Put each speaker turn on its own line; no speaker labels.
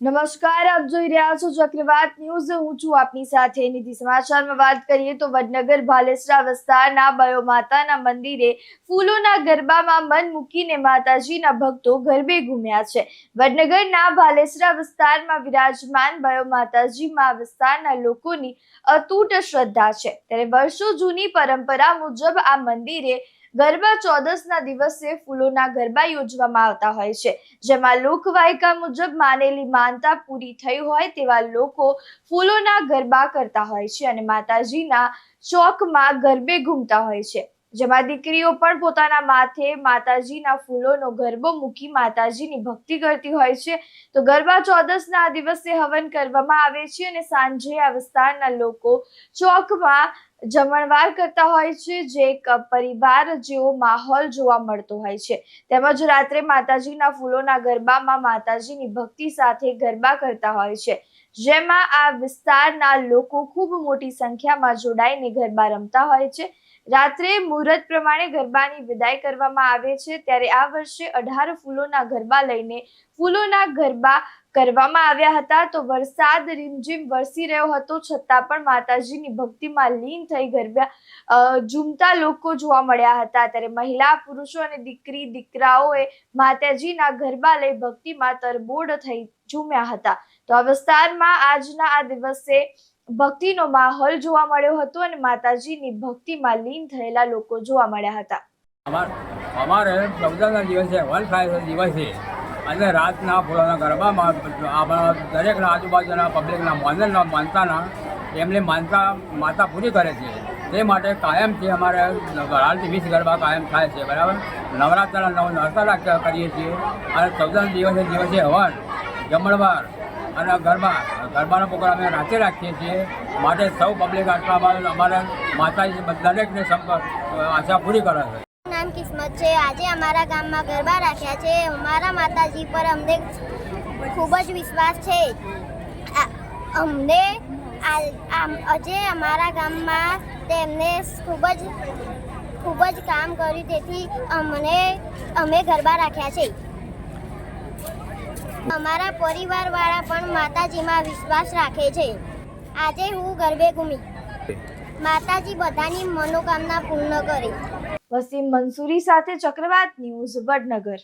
નમસ્કાર, આપ જોઈ રહ્યા છો ચક્રવાત ન્યૂઝ. હું છું આપની સાથે નિધિ સમાચારમાં વાત કરીએ તો વડનગર ભાલેસરા વિસ્તારના બયો માતાના મંદિરે ફૂલોના ગરબામાં મન મૂકીને માતાજીના ભક્તો ગરબે ઘૂમ્યા છે. વડનગરના ભાલેસરા વિસ્તારમાં વિરાજમાન બયો માતાજીમાં વિસ્તારના લોકોની અતૂટ શ્રદ્ધા છે. ત્યારે વર્ષો જૂની પરંપરા મુજબ આ મંદિરે ગરબા ચોદસના દિવસે ફૂલોના ગરબા યોજવામાં આવતા હોય છે. જેમાં લોકવાયકા મુજબ માનેલી માનતા પૂરી થઈ હોય તેવા લોકો ફૂલોના ગરબા કરતા હોય છે અને માતાજીના ચોકમાં ગરબે ઘૂમતા હોય છે. જેમાં દીકરીઓ પણ પોતાના માથે માતાજીના ફૂલોનો ગરબો મૂકી માતાજીની ભક્તિ કરતી હોય છે. તો ગરબા ચોદસના આ દિવસે હવન કરવામાં આવે છે અને સાંજે આ વિસ્તારના લોકો ચોકમાં જમણવાર કરતા હોય છે, જે એક પરિવાર જેવો માહોલ જોવા મળતો હોય છે. તેમજ રાત્રે માતાજીના ફૂલોના ગરબામાં માતાજીની ભક્તિ સાથે ગરબા કરતા હોય છે. જેમાં આ વિસ્તારના લોકો ખૂબ મોટી સંખ્યામાં જોડાઈને ગરબા રમતા હોય છે. રાત્રે મુહૂર્ત પ્રમાણે ગરબાની વિદાય કરવામાં આવે છે. ત્યારે આ વર્ષે અઢાર ફૂલોના ગરબા લઈને ફૂલોના ગરબા કરવામાં આવ્યા હતા, તો વરસાદ રીમઝીમ વરસી રહ્યો હતો, છતાં પણ માતાજીની ભક્તિમાં લીન થઈ ગરબા ઝૂમતા લોકો જોવા મળ્યા હતા. ત્યારે મહિલા, પુરુષો અને દીકરી, દીકરાઓએ માતાજીના ગરબા લઈ ભક્તિમાં તરબોળ થઈ ઝૂમ્યા હતા. તો આ વિસ્તારમાં આજના આ દિવસે ભક્તિનો માહોલ જોવા મળ્યો હતો અને માતાજીની ભક્તિમાં લીન થયેલા લોકો જોવા મળ્યા હતા.
અમાર ચૌદના દિવસે વન દિવસે અને રાતના ફૂલોના ગરબામાં આપણા દરેકના આજુબાજુના પબ્લિકના મોનલના માનતાના એમની માનતા માતા પૂરી કરે છે. તે માટે કાયમથી અમારે હાલથી વીસ ગરબા કાયમ થાય છે, બરાબર? નવરાત્રના નવ નવરાત્રા કરીએ છીએ. અને ચૌદના દિવસે દિવસે હવન, જમણવાર અને ગરબા. ગરબાનો પ્રોગ્રામ અમે રાતે રાખીએ છીએ. માટે સૌ પબ્લિક આટલામાં અમારે માતાજી દરેકને સંપર્ક આશા પૂરી કરે છે.
કિસ્મત છે. આજે અમારા ગામમાં ગરબા રાખ્યા છે. અમારા માતાજી પર અમને ખૂબ જ વિશ્વાસ છે. અમને આજે અમારા ગામમાં તેમને ખૂબ જ ખૂબ જ કામ કર્યું. તેથી અમને, અમે ગરબા રાખ્યા છે. અમારા પરિવારવાળા પણ માતાજીમાં વિશ્વાસ રાખે છે. આજે હું ગરબે ઘૂમી માતાજી બધાની મનોકામના પૂર્ણ કરે.
વસીમ મંસૂરી સાથે ચક્રવાત ન્યૂઝ વડનગર.